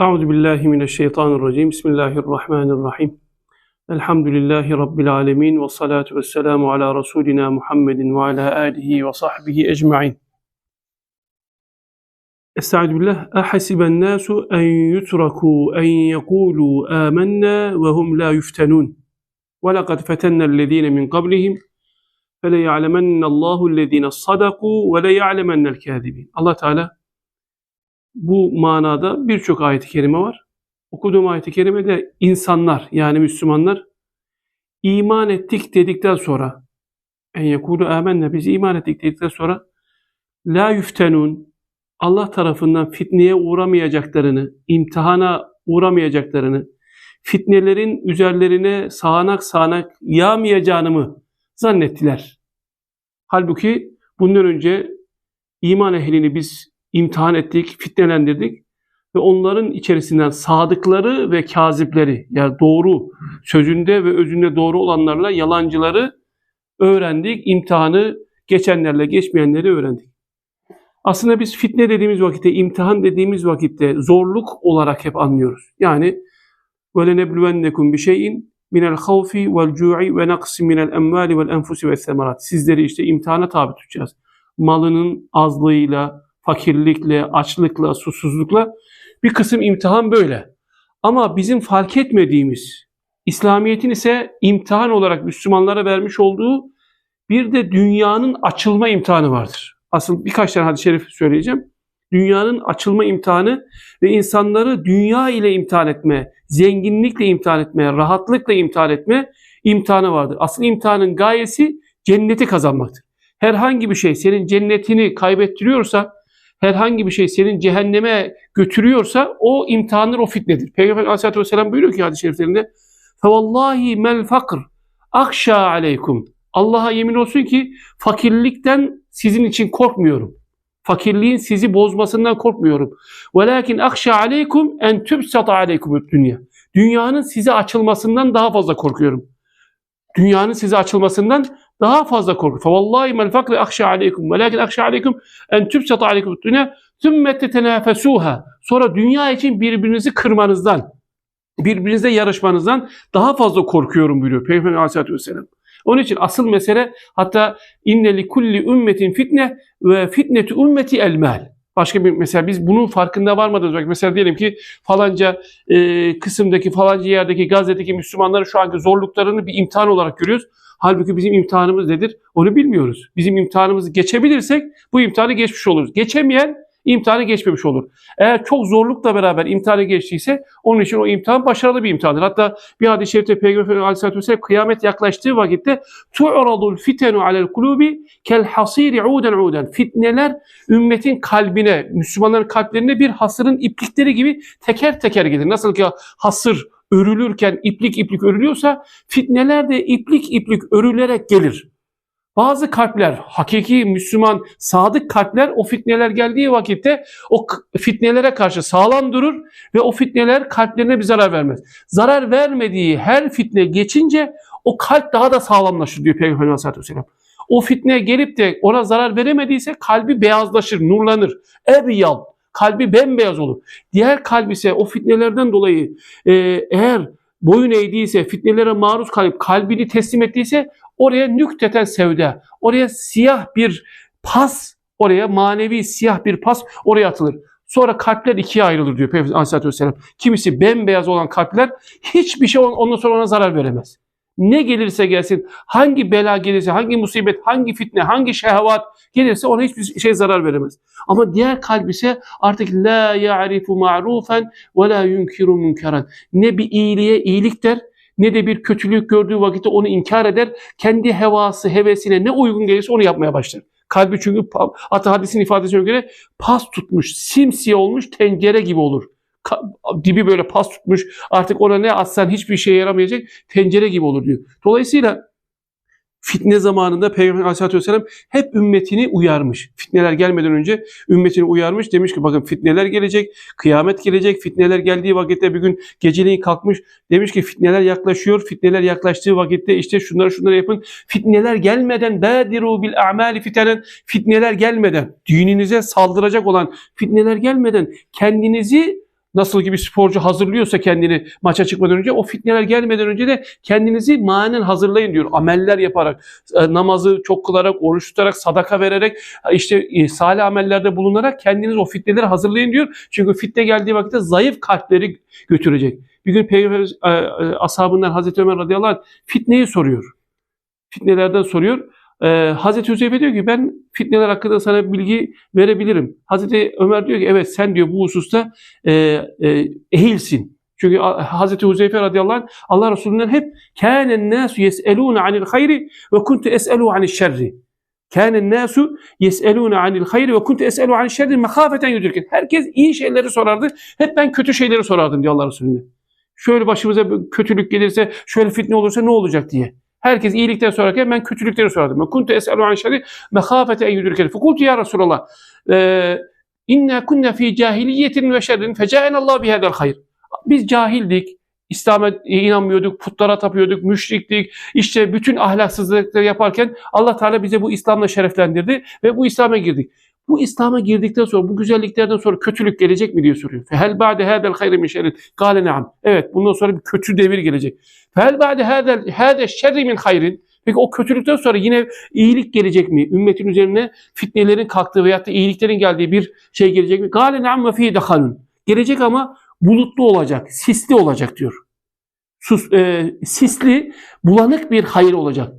أعوذ بالله من الشيطان الرجيم. بسم الله الرحمن الرحيم. الحمد لله رب العالمين والصلاة والسلام على رسولنا محمد وعلى آله وصحبه أجمعين. استعد بالله. أحسب الناس أن يتركوا أن يقولوا آمنا وهم لا يفتنون. ولقد فتنا الذين من قبلهم فليعلمن الله الذين صدقوا وليعلمن الكاذبين. الله تعالى bu manada birçok ayet-i kerime var. Okuduğum ayet-i kerimede insanlar yani Müslümanlar iman ettik dedikten sonra en yekulu amenne biz iman ettik dedikten sonra la yüftenun Allah tarafından fitneye uğramayacaklarını, imtihana uğramayacaklarını, fitnelerin üzerlerine sağanak sağanak yağmayacağını mı zannettiler. Halbuki bundan önce iman ehlini biz imtihan ettik, fitnelendirdik ve onların içerisinden sadıkları ve kazipleri yani doğru sözünde ve özünde doğru olanlarla yalancıları öğrendik. imtihanı geçenlerle geçmeyenleri öğrendik. Aslında biz fitne dediğimiz vakitte, imtihan dediğimiz vakitte zorluk olarak hep anlıyoruz. Yani böyle nebluvennekum bir şeyin minel havfi vel cu'i ve naqsi minel emvali vel enfusi ve semerat. Sizleri işte imtihana tabi tutacağız. Malının azlığıyla, fakirlikle, açlıkla, susuzlukla bir kısım imtihan böyle. Ama bizim fark etmediğimiz, İslamiyet'in ise imtihan olarak Müslümanlara vermiş olduğu bir de dünyanın açılma imtihanı vardır. Asıl birkaç tane hadis-i şerif söyleyeceğim. Dünyanın açılma imtihanı ve insanları dünya ile imtihan etme, zenginlikle imtihan etme, rahatlıkla imtihan etme imtihanı vardır. Asıl imtihanın gayesi cenneti kazanmaktır. Herhangi bir şey senin cennetini kaybettiriyorsa, herhangi bir şey senin cehenneme götürüyorsa o imtihandır, o fitnedir. Peygamber aleyhissalatü vesselam buyuruyor ki hadis-i şeriflerinde فَوَاللّٰهِ mel fakr akşa aleykum. Allah'a yemin olsun ki fakirlikten sizin için korkmuyorum. Fakirliğin sizi bozmasından korkmuyorum. Velakin akşa aleykum en tübsata aleykum dünya. Dünyanın size açılmasından daha fazla korkuyorum. Dünyanın size açılmasından daha fazla korkuyorum. Fevallahi mel fakri akşa aleykum. Velakin akşa aleykum en tübsata aleykum dünya. Sümme tetenafesuha. Sonra dünya için birbirinizi kırmanızdan, birbirinizle yarışmanızdan daha fazla korkuyorum buyuruyor Peygamber Aleyhisselatü Vesselam. Onun için asıl mesele hatta inne li kulli ümmetin fitne ve fitnetu ümmeti el mal. Başka bir mesela biz bunun farkında varmadığımız mesela diyelim ki falanca e, kısımdaki falanca yerdeki Gazze'deki Müslümanların şu anki zorluklarını bir imtihan olarak görüyoruz. Halbuki bizim imtihanımız nedir? Onu bilmiyoruz. Bizim imtihanımızı geçebilirsek bu imtihanı geçmiş oluruz. Geçemeyen imtihanı geçmemiş olur. Eğer çok zorlukla beraber imtihanı geçtiyse onun için o imtihan başarılı bir imtihandır. Hatta bir hadis-i şerifte Peygamber Aleyhisselatü Vesselam kıyamet yaklaştığı vakitte tu'radul fitenu alel kulubi kel hasiri uden uden. Fitneler ümmetin kalbine, Müslümanların kalplerine bir hasırın iplikleri gibi teker teker gelir. Nasıl ki hasır örülürken iplik iplik örülüyorsa fitneler de iplik iplik örülerek gelir. Bazı kalpler, hakiki Müslüman, sadık kalpler o fitneler geldiği vakitte o fitnelere karşı sağlam durur ve o fitneler kalplerine bir zarar vermez. Zarar vermediği her fitne geçince o kalp daha da sağlamlaşır diyor Peygamber Aleyhisselatü Vesselam. O fitne gelip de ona zarar veremediyse kalbi beyazlaşır, nurlanır. Ebyal, kalbi bembeyaz olur. Diğer kalp ise o fitnelerden dolayı e, eğer boyun eğdiyse, fitnelere maruz kalıp kalbini teslim ettiyse oraya nükteten sevde, oraya siyah bir pas, oraya manevi siyah bir pas oraya atılır. Sonra kalpler ikiye ayrılır diyor Peygamber Aleyhisselatü Vesselam. Kimisi bembeyaz olan kalpler hiçbir şey ondan sonra ona zarar veremez. Ne gelirse gelsin, hangi bela gelirse, hangi musibet, hangi fitne, hangi şehvat gelirse ona hiçbir şey zarar veremez. Ama diğer kalp ise artık la ya'rifu ma'rufen ve la yunkiru munkaran. Ne bir iyiliğe iyilik der, ne de bir kötülük gördüğü vakitte onu inkar eder. Kendi hevası, hevesine ne uygun gelirse onu yapmaya başlar. Kalbi çünkü hatta hadisin ifadesine göre pas tutmuş, simsiye olmuş tencere gibi olur dibi böyle pas tutmuş artık ona ne atsan hiçbir şeye yaramayacak tencere gibi olur diyor. Dolayısıyla fitne zamanında Peygamber Aleyhisselatü Vesselam hep ümmetini uyarmış. Fitneler gelmeden önce ümmetini uyarmış. Demiş ki bakın fitneler gelecek, kıyamet gelecek. Fitneler geldiği vakitte bir gün geceliğin kalkmış. Demiş ki fitneler yaklaşıyor. Fitneler yaklaştığı vakitte işte şunları şunları yapın. Fitneler gelmeden badiru bil a'mali fitenen fitneler gelmeden dininize saldıracak olan fitneler gelmeden kendinizi nasıl ki bir sporcu hazırlıyorsa kendini maça çıkmadan önce o fitneler gelmeden önce de kendinizi manen hazırlayın diyor. Ameller yaparak, e, namazı çok kılarak, oruç tutarak, sadaka vererek, işte e, salih amellerde bulunarak kendiniz o fitneleri hazırlayın diyor. Çünkü fitne geldiği vakitte zayıf kalpleri götürecek. Bir gün Peygamber e, e, ashabından Hazreti Ömer radıyallahu anh fitneyi soruyor. Fitnelerden soruyor. Ee, Hazreti Hüzeyfe diyor ki ben fitneler hakkında sana bilgi verebilirim. Hazreti Ömer diyor ki evet sen diyor bu hususta e, e, ehilsin. Çünkü Hazreti Huzeyfe radıyallahu anh Allah Resulü'nden hep kânen nâsu yes'elûne anil hayri ve kuntu es'elû anil şerri. Kânen nâsu yes'elûne anil hayri ve kuntu es'elû anil şerri mehâfeten yudurken. Herkes iyi şeyleri sorardı. Hep ben kötü şeyleri sorardım diyor Allah Resulü'ne. Şöyle başımıza kötülük gelirse, şöyle fitne olursa ne olacak diye. Herkes iyilikten sorarken ben kötülükleri sorardım. Kuntu es'elu an şerri mehafete en yudrikeli. Fekultu ya Resulallah. E, inna kunna fi cahiliyetin ve şerrin feca'enallahu bihadel hayr. Biz cahildik. İslam'a inanmıyorduk, putlara tapıyorduk, müşriktik. İşte bütün ahlaksızlıkları yaparken Allah Teala bize bu İslam'la şereflendirdi ve bu İslam'a girdik. Bu İslam'a girdikten sonra, bu güzelliklerden sonra kötülük gelecek mi diye soruyor. Fehel ba'de hadel hayri min şerrin. Gale ne'am. Evet, bundan sonra bir kötü devir gelecek. Fehel ba'de hadel hade şerri min hayrin. Peki o kötülükten sonra yine iyilik gelecek mi? Ümmetin üzerine fitnelerin kalktığı veyahut da iyiliklerin geldiği bir şey gelecek mi? Gale ne'am ve fî dehalun. Gelecek ama bulutlu olacak, sisli olacak diyor. Sus, e, sisli, bulanık bir hayır olacak.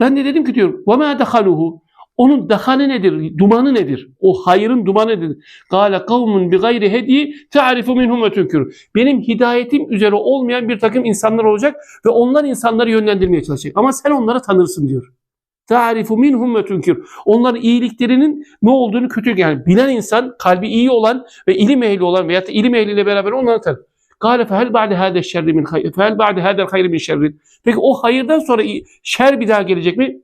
Ben de dedim ki diyor, وَمَا دَخَلُهُ onun dahane nedir? Dumanı nedir? O hayırın dumanı nedir? Gale kavmun bi gayri hedi ta'rifu minhum ve tunkir. Benim hidayetim üzere olmayan bir takım insanlar olacak ve onlar insanları yönlendirmeye çalışacak. Ama sen onları tanırsın diyor. Ta'rifu minhum ve tunkir. Onların iyiliklerinin ne olduğunu kötü yani bilen insan, kalbi iyi olan ve ilim ehli olan veya da ilim ehliyle beraber onları tanır. Gale fehel ba'de hâde şerri min hayr. Fehel ba'de hâdel hayri min şerrin. Peki o hayırdan sonra şer bir daha gelecek mi?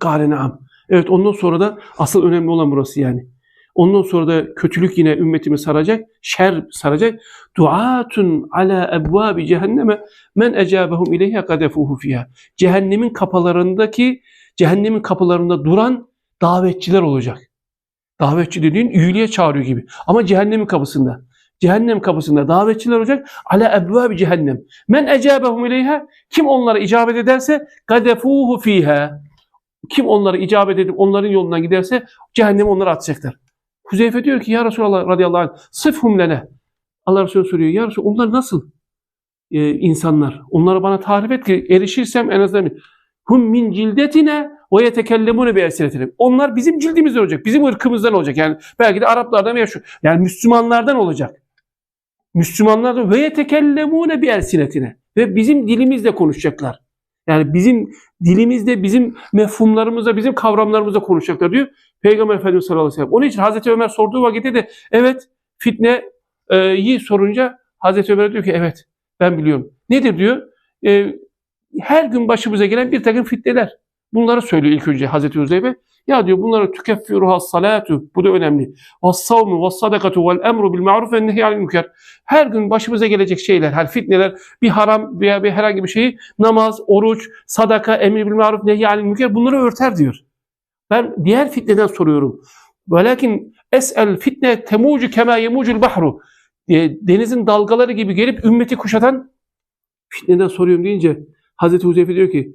Gale naam. Evet ondan sonra da asıl önemli olan burası yani. Ondan sonra da kötülük yine ümmetimi saracak, şer saracak. Duatun ala ebvabi cehenneme men ecabehum ileyhe kadefuhu fiha. Cehennemin kapılarındaki, cehennemin kapılarında duran davetçiler olacak. Davetçi dediğin iyiliğe çağırıyor gibi. Ama cehennemin kapısında. Cehennem kapısında davetçiler olacak. Ala ebvabi cehennem. Men ecabehum ileyha. Kim onlara icabet ederse kadefuhu fiha. Kim onları icabet edip onların yolundan giderse cehenneme onları atacaklar. Huzeyfe diyor ki ya Resulallah radıyallahu anh sıfhum lene. Allah Resulü soruyor ya Resulallah onlar nasıl ee, insanlar? Onları bana tarif et ki erişirsem en azından hum min cildetine ve yetekellemune bi elsinetine. Onlar bizim cildimizden olacak. Bizim ırkımızdan olacak. Yani belki de Araplardan veya şu. Yani Müslümanlardan olacak. Müslümanlardan ve yetekellemune bi elsinetine. Ve bizim dilimizle konuşacaklar. Yani bizim dilimizde, bizim mefhumlarımızda, bizim kavramlarımızda konuşacaklar diyor. Peygamber Efendimiz sallallahu aleyhi ve sellem. Onun için Hazreti Ömer sorduğu vakitte de evet fitneyi sorunca Hazreti Ömer diyor ki evet ben biliyorum. Nedir diyor? E, her gün başımıza gelen bir takım fitneler. Bunları söylüyor ilk önce Hazreti Huzeyfe. Ya diyor bunları tükeffiruha salatu. Bu da önemli. Ve savmu ve sadakatu vel emru bil ma'ruf ve nehy münker. Her gün başımıza gelecek şeyler, her fitneler, bir haram veya bir herhangi bir şeyi namaz, oruç, sadaka, emir bil maruf, nehy münker bunları örter diyor. Ben diğer fitneden soruyorum. Velakin es'el fitne temucu kema yemucul bahru. Denizin dalgaları gibi gelip ümmeti kuşatan fitneden soruyorum deyince Hazreti Huzeyfe diyor ki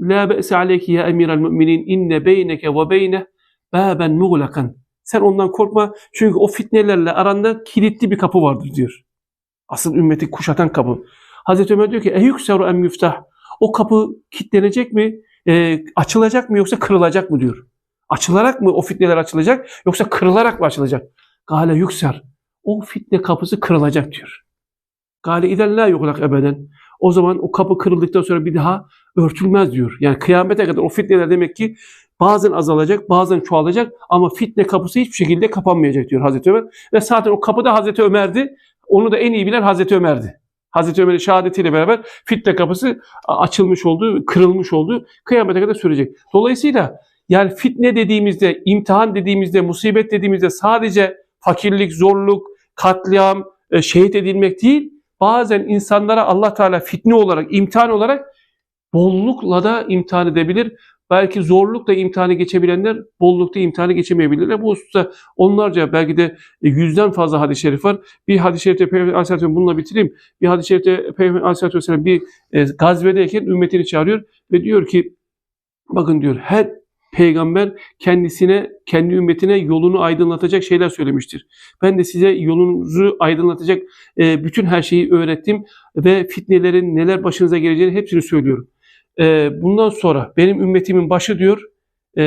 La be'se aleyki ya emiral müminin inne beyneke ve beyne baben muğlakan. Sen ondan korkma çünkü o fitnelerle aranda kilitli bir kapı vardır diyor. Asıl ümmeti kuşatan kapı. Hazreti Ömer diyor ki eyükseru em yüftah. O kapı kilitlenecek mi? E, açılacak mı yoksa kırılacak mı diyor. Açılarak mı o fitneler açılacak yoksa kırılarak mı açılacak? Gale yükser. O fitne kapısı kırılacak diyor. Gale iden la yuhlak ebeden. O zaman o kapı kırıldıktan sonra bir daha örtülmez diyor. Yani kıyamete kadar o fitneler demek ki bazen azalacak, bazen çoğalacak ama fitne kapısı hiçbir şekilde kapanmayacak diyor Hazreti Ömer. Ve zaten o kapı da Hazreti Ömer'di. Onu da en iyi bilen Hazreti Ömer'di. Hazreti Ömer'in şehadetiyle beraber fitne kapısı açılmış oldu, kırılmış oldu. Kıyamete kadar sürecek. Dolayısıyla yani fitne dediğimizde, imtihan dediğimizde, musibet dediğimizde sadece fakirlik, zorluk, katliam, e, şehit edilmek değil, bazen insanlara Allah Teala fitne olarak, imtihan olarak bollukla da imtihan edebilir. belki zorlukla imtihanı geçebilenler bollukta imtihanı geçemeyebilirler. Bu hususta onlarca belki de e, yüzden fazla hadis-i şerif var. Bir hadis-i şerifte Peygamber Aleyhisselatü bununla bitireyim. Bir hadis-i şerifte Peygamber Aleyhisselatü Vesselam bir e, gazvedeyken ümmetini çağırıyor ve diyor ki bakın diyor her peygamber kendisine, kendi ümmetine yolunu aydınlatacak şeyler söylemiştir. Ben de size yolunuzu aydınlatacak e, bütün her şeyi öğrettim ve fitnelerin neler başınıza geleceğini hepsini söylüyorum. E, bundan sonra benim ümmetimin başı diyor, e,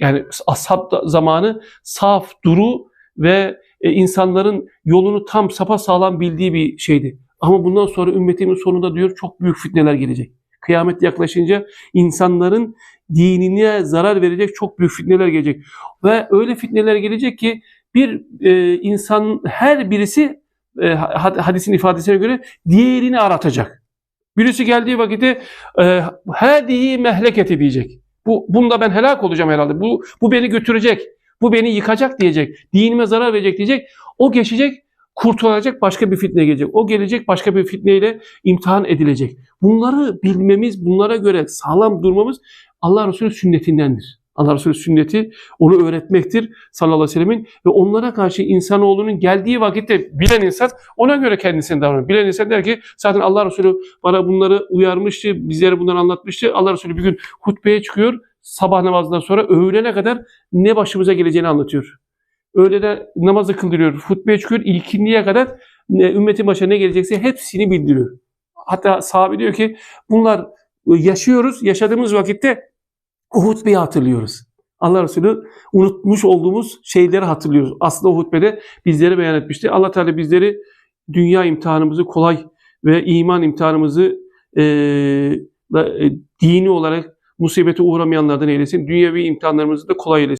yani ashab zamanı saf, duru ve e, insanların yolunu tam sapa sağlam bildiği bir şeydi. Ama bundan sonra ümmetimin sonunda diyor çok büyük fitneler gelecek. Kıyamet yaklaşınca insanların dinine zarar verecek çok büyük fitneler gelecek. Ve öyle fitneler gelecek ki bir e, insan her birisi e, had- hadisin ifadesine göre diğerini aratacak. Birisi geldiği vakitte e, hadihi mehleketi diyecek. Bu bunda ben helak olacağım herhalde. Bu bu beni götürecek. Bu beni yıkacak diyecek. Dinime zarar verecek diyecek. O geçecek, kurtulacak başka bir fitne gelecek. O gelecek başka bir fitneyle imtihan edilecek. Bunları bilmemiz, bunlara göre sağlam durmamız Allah Resulü sünnetindendir. Allah Resulü sünneti onu öğretmektir sallallahu aleyhi ve sellemin ve onlara karşı insanoğlunun geldiği vakitte bilen insan ona göre kendisini davranır. Bilen insan der ki zaten Allah Resulü bana bunları uyarmıştı, bizlere bunları anlatmıştı. Allah Resulü bir gün hutbeye çıkıyor. Sabah namazından sonra öğlene kadar ne başımıza geleceğini anlatıyor. Öğlede namazı kıldırıyor, hutbeye çıkıyor. İlkinliğe kadar ümmetin başına ne gelecekse hepsini bildiriyor. Hatta sahabe diyor ki bunlar yaşıyoruz. Yaşadığımız vakitte o hutbeyi hatırlıyoruz. Allah Resulü unutmuş olduğumuz şeyleri hatırlıyoruz. Aslında o hutbede bizlere beyan etmişti. Allah Teala bizleri dünya imtihanımızı kolay ve iman imtihanımızı e, e, dini olarak musibete uğramayanlardan eylesin. Dünyevi imtihanlarımızı da kolay eylesin.